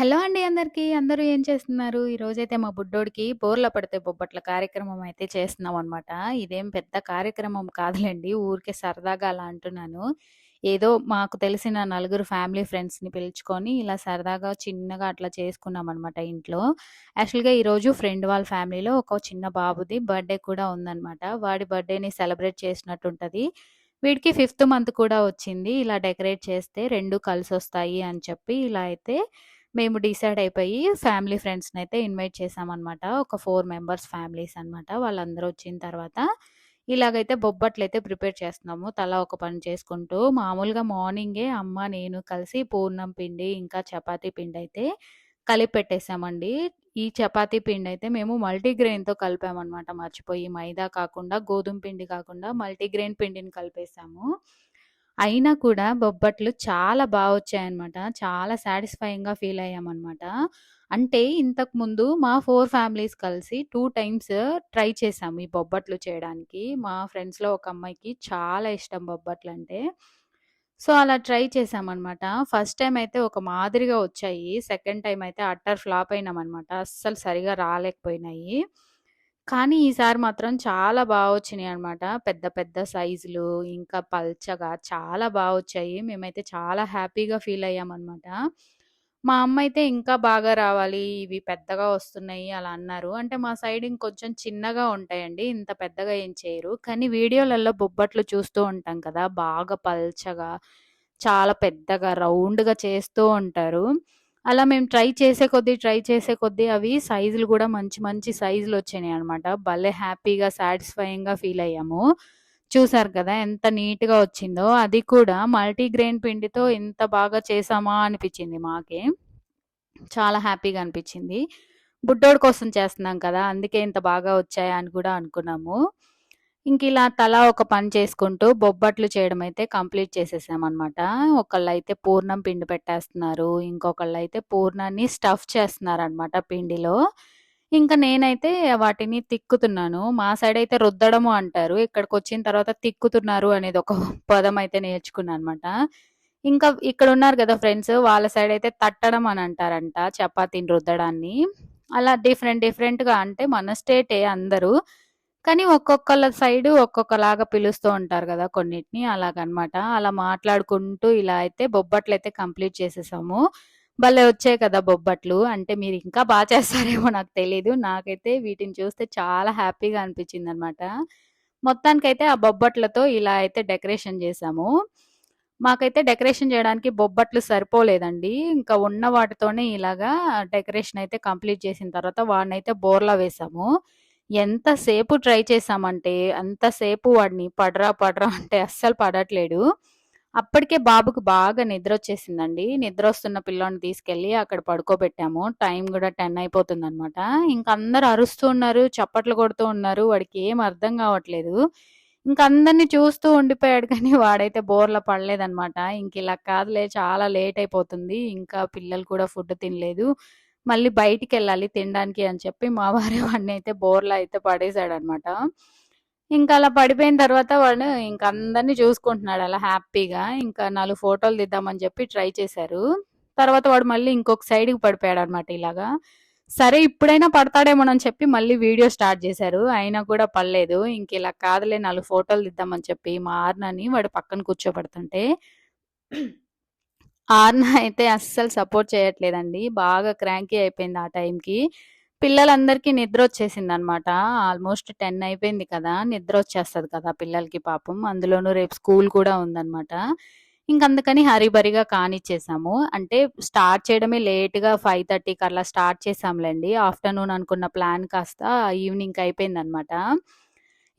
Hello అండి అందరికీ. అందరూ ఏం చేస్తున్నారు? ఈరోజైతే మా బుడ్డోడికి బోర్ల పడితే బొబ్బట్ల కార్యక్రమం అయితే చేస్తున్నాం అనమాట ఇదేం పెద్ద కార్యక్రమం కాదులేండి ఊరికే సరదాగా అలా అంటున్నాను. ఏదో మాకు తెలిసిన నలుగురు ఫ్యామిలీ ఫ్రెండ్స్‌ని పిలుచుకొని ఇలా సరదాగా చిన్నగా అట్లా చేసుకున్నాం అనమాట ఇంట్లో. యాక్చువల్‌గా ఈరోజు ఫ్రెండ్ వాళ్ళ ఫ్యామిలీలో ఒక చిన్న బాబుది బర్త్‌డే కూడా ఉందనమాట. వాడి బర్త్‌డేని సెలబ్రేట్ చేసినట్టుంటది. వీడికి ఫిఫ్త్ మంత్ కూడా వచ్చింది. ఇలా డెకరేట్ చేస్తే రెండు కలిసి వస్తాయి అని చెప్పి ఇలా అయితే మేము డిసైడ్ అయిపోయి ఫ్యామిలీ ఫ్రెండ్స్ని అయితే ఇన్వైట్ చేసామన్నమాట ఒక ఫోర్ మెంబర్స్ ఫ్యామిలీస్ అనమాట. వాళ్ళందరూ వచ్చిన తర్వాత ఇలాగైతే బొబ్బట్లు అయితే ప్రిపేర్ చేస్తున్నాము. తలా ఒక పని చేసుకుంటూ. మామూలుగా మార్నింగే అమ్మ, నేను కలిసి పూర్ణం పిండి, ఇంకా చపాతీ పిండయితే కలిపి పెట్టేసామండి. ఈ చపాతీ పిండి అయితే మేము మల్టీగ్రెయిన్‌తో కలిపామనమాట మర్చిపోయి. మైదా కాకుండా, గోధుమ పిండి కాకుండా మల్టీగ్రెయిన్ పిండిని కలిపేసాము. అయినా కూడా బొబ్బట్లు చాలా బాగా వచ్చాయన్నమాట. చాలా సాటిస్ఫైయింగ్‌గా ఫీల్ అయ్యామనమాట. అంటే ఇంతకుముందు మా ఫోర్ ఫ్యామిలీస్ కలిసి టూ టైమ్స్ ట్రై చేశాము ఈ బొబ్బట్లు చేయడానికి. మా ఫ్రెండ్స్‌లో ఒక అమ్మాయికి చాలా ఇష్టం బొబ్బట్లు అంటే సో, అలా ట్రై చేశామనమాట. ఫస్ట్ టైం అయితే ఒక మాదిరిగా వచ్చాయి. సెకండ్ టైం అయితే అట్టర్ ఫ్లాప్ అయినామన్నమాట అస్సలు సరిగా రాలేకపోయినాయి. కానీ ఈసారి మాత్రం చాలా బాగా వచ్చినాయి అనమాట పెద్ద పెద్ద సైజులు, ఇంకా పల్చగా చాలా బాగా వచ్చాయి. మేమైతే చాలా హ్యాపీగా ఫీల్ అయ్యామనమాట. మా అమ్మ అయితే ఇంకా బాగా రావాలి, ఇవి పెద్దగా వస్తున్నాయి అలా అన్నారు. అంటే మా సైడ్ ఇంకొంచెం చిన్నగా ఉంటాయండి. ఇంత పెద్దగా ఏం చేయరు. కానీ వీడియోలలో బొబ్బట్లు చూస్తూ ఉంటాం కదా! బాగా పల్చగా, చాలా పెద్దగా రౌండ్‌గా చేస్తూ ఉంటారు. అలా మేము ట్రై చేసే కొద్దీ, ట్రై చేసే కొద్దీ అవి సైజులు కూడా మంచి మంచి సైజులు వచ్చినాయి అనమాట భలే హ్యాపీగా, సాటిస్ఫైయింగ్‌గా ఫీల్ అయ్యాము. చూసారు కదా! ఎంత నీట్‌గా వచ్చిందో. అది కూడా మల్టీగ్రెయిన్ పిండితో ఇంత బాగా చేసామా అనిపించింది మాకే. చాలా హ్యాపీగా అనిపించింది బుడ్డోడి కోసం చేస్తున్నాం కదా! అందుకే ఇంత బాగా వచ్చాయా అని కూడా అనుకున్నాము. ఇంక ఇలా తలా ఒక పని చేసుకుంటూ బొబ్బట్లు చేయడం అయితే కంప్లీట్ చేసేసామనమాట. అయితే పూర్ణం పిండి పెట్టేస్తున్నారు. ఇంకొకళ్ళు అయితే పూర్ణాన్ని స్టఫ్ చేస్తున్నారనమాట పిండిలో. ఇంకా నేనైతే వాటిని తిక్కుతున్నాను. మా సైడ్ అయితే రుద్దడము అంటారు. ఇక్కడికి వచ్చిన తర్వాత తిక్కుతున్నారు అనేది ఒక పదం అయితే నేర్చుకున్నాను అనమాట. ఇంకా ఇక్కడ ఉన్నారు కదా ఫ్రెండ్స్ వాళ్ళ సైడ్ అయితే తట్టడం అని అంటారంట చపాతీని రుద్దడాన్ని. అలా డిఫరెంట్ డిఫరెంట్‌గా అంటే మన స్టేటే అందరూ. కానీ ఒక్కొక్కళ్ళ సైడ్ ఒక్కొక్కలాగా పిలుస్తూ ఉంటారు కదా కొన్నిటిని అలాగనమాట. అలా మాట్లాడుకుంటూ ఇలా అయితే బొబ్బట్లు అయితే కంప్లీట్ చేసేసాము. భలే వచ్చాయి కదా బొబ్బట్లు. అంటే మీరు ఇంకా బాగా చేస్తారేమో నాకు తెలీదు. నాకైతే వీటిని చూస్తే చాలా హ్యాపీగా అనిపిచ్చిందనమాట. మొత్తానికైతే ఆ బొబ్బట్లతో ఇలా అయితే డెకరేషన్ చేసాము మాకైతే డెకరేషన్ చేయడానికి బొబ్బట్లు సరిపోలేదండి. ఇంకా ఉన్న వాటితోనే ఇలాగా డెకరేషన్ అయితే కంప్లీట్ చేసిన తర్వాత వాడినైతే బోర్లా వేసాము ఎంతసేపు ట్రై చేశామంటే అంతసేపు వాడిని పడరా పడరా అంటే అస్సలు పడట్లేడు. అప్పటికే బాబుకి బాగా నిద్ర వచ్చేసిందండి నిద్ర వస్తున్న పిల్లోని తీసుకెళ్ళి అక్కడ పడుకోబెట్టాము. టైం కూడా టెన్ అయిపోతుంది అనమాట ఇంకందరు అరుస్తూ ఉన్నారు, చప్పట్లు కొడుతూ ఉన్నారు. వాడికి ఏం అర్థం కావట్లేదు. ఇంక అందరిని చూస్తూ ఉండిపోయాడు కానీ వాడైతే బోర్ల పడలేదనమాట. ఇంకిలా కాదులే చాలా లేట్ అయిపోతుంది. ఇంకా పిల్లలు కూడా ఫుడ్ తినలేదు. మళ్ళీ బయటికి వెళ్ళాలి తినడానికి అని చెప్పి మా వారే అయితే బోర్లా అయితే పడేసాడనమాట. ఇంకా అలా పడిపోయిన తర్వాత వాడు ఇంకా అందరిని చూసుకుంటున్నాడు అలా హ్యాపీగా. ఇంకా నాలుగు ఫోటోలు దిద్దామని చెప్పి ట్రై చేశారు. తర్వాత వాడు మళ్ళీ ఇంకొక సైడ్‌కి పడిపోయాడనమాట ఇలాగా. సరే ఇప్పుడైనా పడతాడేమోనని చెప్పి మళ్ళీ వీడియో స్టార్ట్ చేశారు. అయినా కూడా పడలేదు. ఇంకిలా కాదులే నాలుగు ఫోటోలు దిద్దామని చెప్పి మా ఆర్నని వాడు పక్కన కూర్చోబెడుతుంటే ఆర్న అయితే అస్సలు సపోర్ట్ చేయట్లేదండి. బాగా క్రాంకీ అయిపోయింది ఆ టైంకి. పిల్లలందరికీ నిద్ర వచ్చేసింది అనమాట ఆల్మోస్ట్ 10 అయిపోయింది కదా! నిద్ర వచ్చేస్తుంది కదా పిల్లలకి పాపం. అందులోనూ రేపు స్కూల్ కూడా ఉందనమాట. ఇంకందుకని హరిబరిగా కానిచ్చేసాము. అంటే స్టార్ట్ చేయడమే లేట్‌గా 5:30కి అలా స్టార్ట్ చేసాంలేండి ఆఫ్టర్‌నూన్ అనుకున్న ప్లాన్ కాస్త ఈవినింగ్‌కి అయిపోయిందనమాట.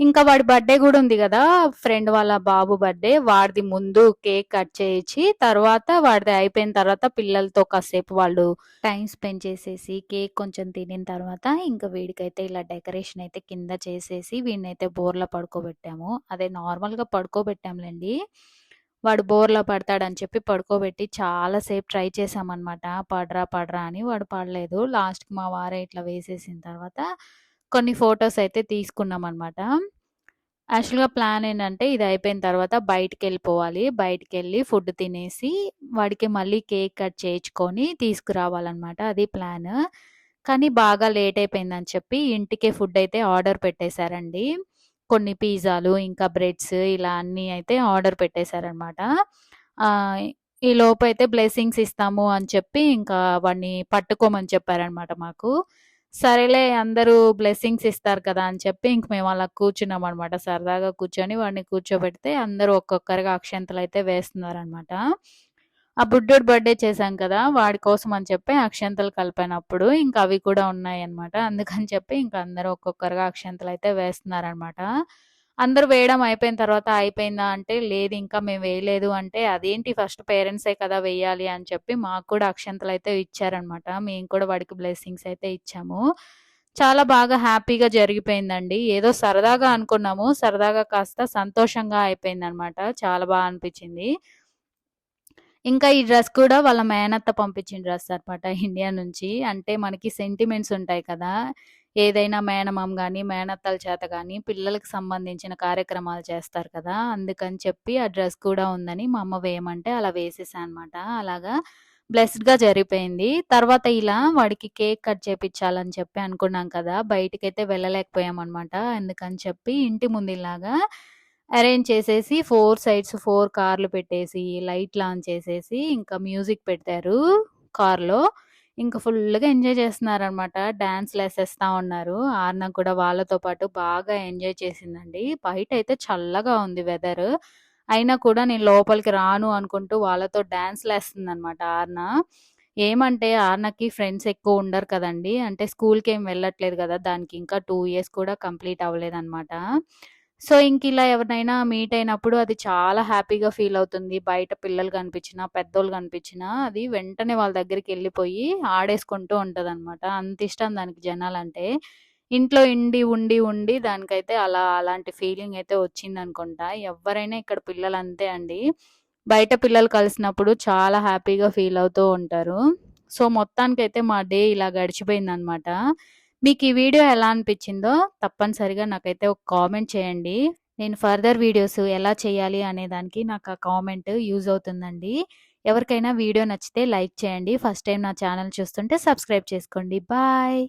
ఇంకా వాడి బర్త్‌డే కూడా ఉంది కదా ఫ్రెండ్ వాళ్ళ బాబు బర్త్‌డే. వాడిది ముందు కేక్ కట్ చేయించి తర్వాత వాడిది అయిపోయిన తర్వాత పిల్లలతో కాసేపు వాళ్ళు టైం స్పెండ్ చేసేసి, కేక్ కొంచెం తినిన తర్వాత ఇంకా వీడికైతే ఇలా డెకరేషన్ అయితే కింద చేసేసి వీడినైతే బోర్లో పడుకోబెట్టాము. అదే నార్మల్‌గా పడుకోబెట్టాములేండి వాడు బోర్లో పడతాడని చెప్పి పడుకోబెట్టి చాలాసేపు ట్రై చేసామన్నమాట పడరా పడరా అని వాడు పడలేదు. లాస్ట్‌కి మా వారే ఇట్లా వేసేసిన తర్వాత కొన్ని ఫొటోస్ అయితే తీసుకున్నాం అనమాట యాక్చువల్‌గా ప్లాన్ ఏంటంటే ఇది అయిపోయిన తర్వాత బయటికి వెళ్ళిపోవాలి బయటికి వెళ్ళి ఫుడ్ తినేసి వాడికి మళ్ళీ కేక్ కట్ చేయించుకొని తీసుకురావాలన్నమాట అది ప్లాన్. కానీ బాగా లేట్ అయిపోయిందని చెప్పి ఇంటికే ఫుడ్ అయితే ఆర్డర్ పెట్టేశారండి. కొన్ని పిజ్జాలు, ఇంకా బ్రెడ్స్ ఇలా అన్నీ అయితే ఆర్డర్ పెట్టేశారనమాట. ఈ లోపు అయితే బ్లెస్సింగ్స్ ఇస్తాము అని చెప్పి ఇంకా వాడిని పట్టుకోమని చెప్పారనమాట మాకు. సరేలే అందరూ బ్లెస్సింగ్స్ ఇస్తారు కదా! అని చెప్పి ఇంక మేము అలా కూర్చున్నాం అనమాట సరదాగా కూర్చొని వాడిని కూర్చోబెడితే అందరూ ఒక్కొక్కరిగా అక్షంతలు అయితే వేస్తున్నారనమాట. ఆ బుడ్డోడు బర్త్‌డే చేశాం కదా! వాడి కోసం అని చెప్పి అక్షంతలు కలిపినప్పుడు ఇంకా అవి కూడా ఉన్నాయి అనమాట అందుకని చెప్పి ఇంక అందరూ ఒక్కొక్కరుగా అక్షంతలైతే వేస్తున్నారనమాట. అందరూ వేయడం అయిపోయిన తర్వాత అయిపోయిందా అంటే, లేదు ఇంకా మేము వేయలేదు అంటే, అదేంటి ఫస్ట్ పేరెంట్సే కదా వేయాలి అని చెప్పి మాకు కూడా అక్షంతలైతే ఇచ్చారనమాట. మేము కూడా వాడికి బ్లెస్సింగ్స్ అయితే ఇచ్చాము. చాలా బాగా హ్యాపీగా జరిగిపోయిందండి. ఏదో సరదాగా అనుకున్నాము. సరదాగా కాస్త సంతోషంగా అయిపోయిందనమాట. చాలా బాగా అనిపించింది ఇంకా ఈ డ్రెస్ కూడా వాళ్ళ మేనత్త పంపించిన డ్రెస్ అనమాట ఇండియా నుంచి. అంటే మనకి సెంటిమెంట్స్ ఉంటాయి కదా! ఏదైనా మేనమామ కానీ మేనత్తల చేత కానీ పిల్లలకు సంబంధించిన కార్యక్రమాలు చేస్తారు కదా! అందుకని చెప్పి ఆ డ్రెస్ కూడా ఉందని మా అమ్మ వేయమంటే అలా వేసేసానమాట అలాగా బ్లెస్డ్‌గా జరిగిపోయింది. తర్వాత ఇలా వాడికి కేక్ కట్ చేపించాలని చెప్పి అనుకున్నాం కదా! బయటకైతే వెళ్ళలేకపోయామనమాట. ఎందుకని చెప్పి ఇంటి ముందు ఇలాగా అరేంజ్ చేసేసి ఫోర్ సైడ్స్ ఫోర్ కార్లు పెట్టేసి, లైట్లు ఆన్ చేసేసి, ఇంకా మ్యూజిక్ పెట్టారు కార్‌లో. ఇంకా ఫుల్‌గా ఎంజాయ్ చేస్తున్నారనమాట. వేసేస్తూ ఉన్నారు. ఆర్న కూడా వాళ్ళతో పాటు బాగా ఎంజాయ్ చేసిందండి. బయట అయితే చల్లగా ఉంది వెదర్ అయినా కూడా నేను లోపలికి రాను అనుకుంటూ వాళ్ళతో డాన్స్‌లేస్తుందనమాట ఆర్న. ఏమంటే ఆర్నకి ఫ్రెండ్స్ ఎక్కువ ఉండరు కదండీ! అంటే స్కూల్‌కేం వెళ్ళట్లేదు కదా! దానికి ఇంకా టూ ఇయర్స్ కూడా కంప్లీట్ అవ్వలేదనమాట. సో, ఇంక ఇలా ఎవరినైనా మీట్ అయినప్పుడు అది చాలా హ్యాపీగా ఫీల్ అవుతుంది. బయట పిల్లలు కనిపించినా, పెద్దోళ్ళు కనిపించినా అది వెంటనే వాళ్ళ దగ్గరికి వెళ్ళిపోయి ఆడేసుకుంటూ ఉంటదనమాట. అంతిష్టం దానికి జనాలంటే. ఇంట్లో ఇండి, ఉండి, ఉండి దానికైతే అలా అలాంటి ఫీలింగ్ అయితే వచ్చింది అనుకుంటా ఎవరైనా ఇక్కడ పిల్లలు అంతే అండి. బయట పిల్లలు కలిసినప్పుడు చాలా హ్యాపీగా ఫీల్ అవుతూ ఉంటారు. సో, మొత్తానికైతే మా డే ఇలా గడిచిపోయిందనమాట. మీకు ఈ వీడియో ఎలా అనిపించిందో తప్పనిసరిగా నాకైతే ఒక కామెంట్ చేయండి. నేను ఫర్దర్ వీడియోస్ ఎలా చేయాలి అనే దానికి నాకు ఆ కామెంట్ యూజ్ అవుతుందండి. ఎవరికైనా వీడియో నచ్చితే లైక్ చేయండి. ఫస్ట్ టైం నా ఛానల్ చూస్తుంటే సబ్స్క్రైబ్ చేసుకోండి. బాయ్.